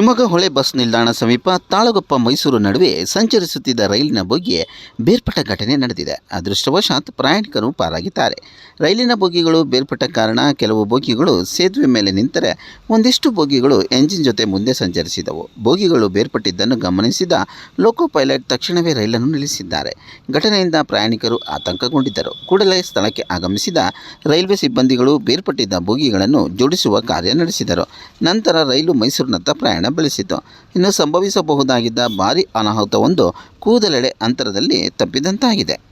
ಶಿವಮೊಗ್ಗ ಹೊಳೆ ಬಸ್ ನಿಲ್ದಾಣ ಸಮೀಪ ತಾಳಗೊಪ್ಪ ಮೈಸೂರು ನಡುವೆ ಸಂಚರಿಸುತ್ತಿದ್ದ ರೈಲಿನ ಬೋಗಿ ಬೇರ್ಪಟ್ಟ ಘಟನೆ ನಡೆದಿದೆ. ಅದೃಷ್ಟವಶಾತ್ ಪ್ರಯಾಣಿಕರು ಪಾರಾಗಿದ್ದಾರೆ. ರೈಲಿನ ಬೋಗಿಗಳು ಬೇರ್ಪಟ್ಟ ಕಾರಣ ಕೆಲವು ಬೋಗಿಗಳು ಸೇತುವೆ ಮೇಲೆ ನಿಂತರೆ ಒಂದಿಷ್ಟು ಬೋಗಿಗಳು ಎಂಜಿನ್ ಜೊತೆ ಮುಂದೆ ಸಂಚರಿಸಿದವು. ಬೋಗಿಗಳು ಬೇರ್ಪಟ್ಟಿದ್ದನ್ನು ಗಮನಿಸಿದ ಲೋಕೋ ಪೈಲಟ್ ತಕ್ಷಣವೇ ರೈಲನ್ನು ನಿಲ್ಲಿಸಿದ್ದಾರೆ. ಘಟನೆಯಿಂದ ಪ್ರಯಾಣಿಕರು ಆತಂಕಗೊಂಡಿದ್ದರು. ಕೂಡಲೇ ಸ್ಥಳಕ್ಕೆ ಆಗಮಿಸಿದ ರೈಲ್ವೆ ಸಿಬ್ಬಂದಿಗಳು ಬೇರ್ಪಟ್ಟಿದ್ದ ಬೋಗಿಗಳನ್ನು ಜೋಡಿಸುವ ಕಾರ್ಯ ನಡೆಸಿದರು. ನಂತರ ರೈಲು ಮೈಸೂರಿನತ್ತ ಪ್ರಯಾಣ ಬೆಳೆಸಿತು. ಇನ್ನು ಸಂಭವಿಸಬಹುದಾಗಿದ್ದ ಭಾರೀ ಅನಾಹುತವೊಂದು ಕೂದಲೆಡೆ ಅಂತರದಲ್ಲಿ ತಪ್ಪಿದಂತಾಗಿದೆ.